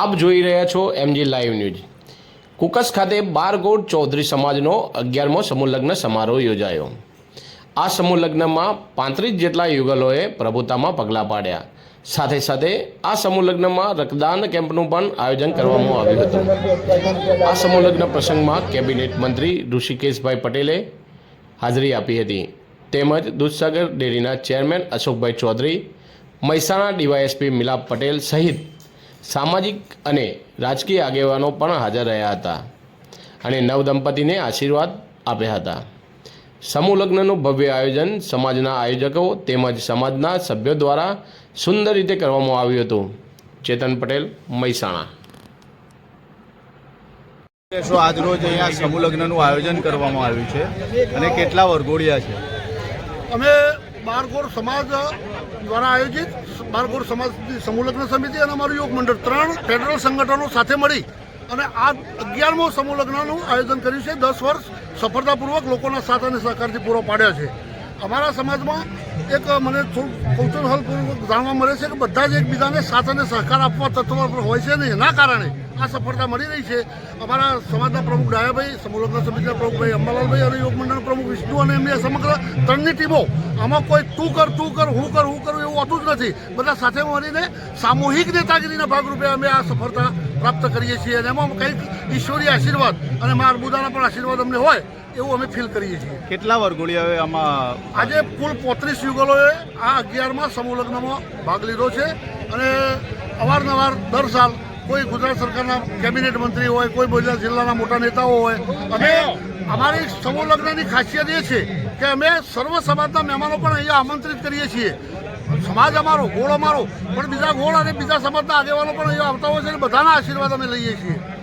આપ જોઈ રહ્યા છો એમજી લાઈવ ન્યૂઝ કુકસ ખાતે બારગોડ ચૌધરી સમાજનો અગિયારમો સમૂહલગ્ન સમારોહ યોજાયો. આ સમૂહલગ્નમાં પાંત્રીસ જેટલા યુગલોએ પ્રભુતામાં પગલાં પાડ્યા. સાથે સાથે આ સમૂહલગ્નમાં રક્તદાન કેમ્પનું પણ આયોજન કરવામાં આવ્યું હતું. આ સમૂહલગ્ન પ્રસંગમાં કેબિનેટ મંત્રી ઋષિકેશભાઈ પટેલે હાજરી આપી હતી. તેમજ દૂધસાગર ડેરીના ચેરમેન અશોકભાઈ ચૌધરી, મહેસાણા ડીવાયએસપી મિલાપ પટેલ સહિત સામાજિક અને રાજકીય આગેવાનો પણ હાજર રહ્યા હતા અને નવદંપતીને આશીર્વાદ આપ્યા હતા. સમૂહ લગ્નનું ભવ્ય આયોજન સમાજના આયોજકો તેમજ સમાજના સભ્યો દ્વારા સુંદર રીતે કરવામાં આવ્યું હતું. ચેતન પટેલ મહેસાણા. શું આજરોજ અહીંયા સમૂહ લગ્નનું આયોજન કરવામાં આવ્યું છે અને કેટલા વરઘોડિયા છે? અમે બારગોર સમાજ દ્વારા આયોજિત બારગોર સમાજની સમૂહ લગ્ન સમિતિ અને અમારું યોગ મંડળ ત્રણ ફેડરલ સંગઠનો સાથે મળી અને આ અગિયારમો સમૂહલગ્નનું આયોજન કર્યું છે. દસ વર્ષ સફળતાપૂર્વક લોકોના સાથ અને સહકારથી પૂરો પાડ્યો છે. અમારા સમાજમાં એક મને થોડું કૌતૂહલપૂર્વક જાણવા મળે છે કે બધા જ એકબીજાને સાથ અને સહકાર આપવા તત્વ હોય છે ને એના કારણે આ સફળતા મળી રહી છે. અમારા સમાજના પ્રમુખ ડાયાભાઈ સમુલગ્ન લગ્ન સમિતિના પ્રમુખભાઈ અંબાલાલભાઈ અને યોગ મંડળના પ્રમુખ વિષ્ણુ અને એમની સમગ્ર ત્રણની ટીમો. આમાં કોઈ તું કર તું કર હું કર હું કરું એવું હોતું જ નથી. બધા સાથે મળીને સામૂહિક નેતાગીરીના ભાગરૂપે અમે આ સફળતા પ્રાપ્ત કરીએ છીએ અને એમાં કંઈક ઈશ્વરી આશીર્વાદ અને મા અર્બુદાના પણ આશીર્વાદ અમને હોય એવું અમે ફીલ કરીએ છીએ. કેટલા વરઘોડિયાઓએ આમાં? આજે કુલ પોત્રીસ યુગલોએ આ અગિયારમાં સમૂહ લગ્નમાં ભાગ લીધો છે અને અવારનવાર દર સાલ કોઈ ગુજરાત સરકારના કેબિનેટ મંત્રી હોય, કોઈ બોલિયા જિલ્લાના મોટા નેતાઓ હોય, અને અમારી સમૂહ ખાસિયત એ છે કે અમે સર્વ સમાજના મહેમાનો પણ અહીંયા આમંત્રિત કરીએ છીએ. સમાજ અમારો, ગોળ અમારો, પણ બીજા ગોળ અને બીજા સમાજના આગેવાનો પણ અહીંયા આવતા હોય છે અને બધાના આશીર્વાદ અમે લઈએ છીએ.